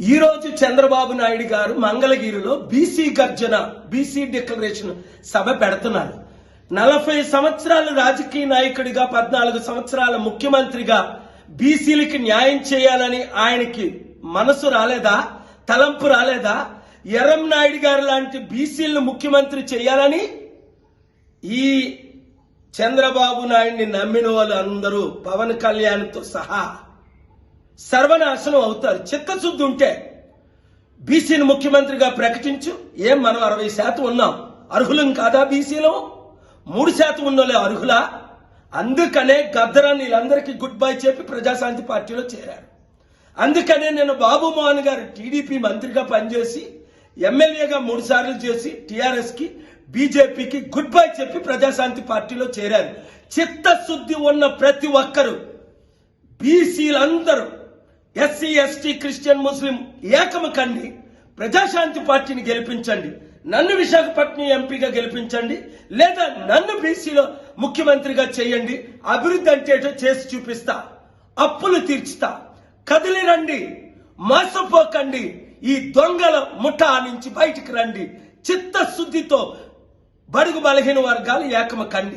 ఈరోజు చంద్రబాబు నాయుడు గారు మంగళగిరిలో బీసీ గర్జన బీసీ డిక్లరేషన్ సభ పెడుతున్నారు. నలభై సంవత్సరాలు రాజకీయ నాయకుడిగా పద్నాలుగు సంవత్సరాల ముఖ్యమంత్రిగా బీసీలకి న్యాయం చేయాలని ఆయనకి మనసు రాలేదా? తలంపు రాలేదా? ఎర్రం నాయుడు గారు లాంటి బీసీలను ముఖ్యమంత్రి చేయాలని ఈ చంద్రబాబు నాయుడిని నమ్మిన వాళ్ళు అందరూ పవన్ కళ్యాణ్తో సహా సర్వనాశనం అవుతారు. చిత్తశుద్ధి ఉంటే బీసీని ముఖ్యమంత్రిగా ప్రకటించు. ఏం మనం అరవై శాతం ఉన్నాం? అర్హులం కాదా బీసీలో? మూడు శాతం ఉన్నోలే అర్హులా? అందుకనే గద్దరాన్ని వీళ్ళందరికీ గుడ్ బై చెప్పి ప్రజాశాంతి పార్టీలో చేరారు. అందుకనే నేను బాబు మోహన్ గారు టీడీపీ మంత్రిగా పనిచేసి ఎమ్మెల్యేగా మూడు సార్లు చేసి టీఆర్ఎస్కి బీజేపీకి గుడ్ బై చెప్పి ప్రజాశాంతి పార్టీలో చేరారు. చిత్తశుద్ధి ఉన్న ప్రతి ఒక్కరూ బీసీలందరూ ఎస్సీ ఎస్టీ క్రిస్టియన్ ముస్లిం ఏకము కండి ప్రజాశాంతి పార్టీని గెలిపించండి. నన్ను విశాఖపట్నం ఎంపీగా గెలిపించండి. లేదా నన్ను బీసీలో ముఖ్యమంత్రిగా చేయండి. అభివృద్ధి అంటే చేసి చూపిస్తా. అప్పులు తీర్చుతా. కదిలి రండి మోసపోకండి. ఈ దొంగల ముఠా నుంచి బయటికి రండి. చిత్తశుద్ధితో బడుగు బలహీన వర్గాలు ఏకమ కండి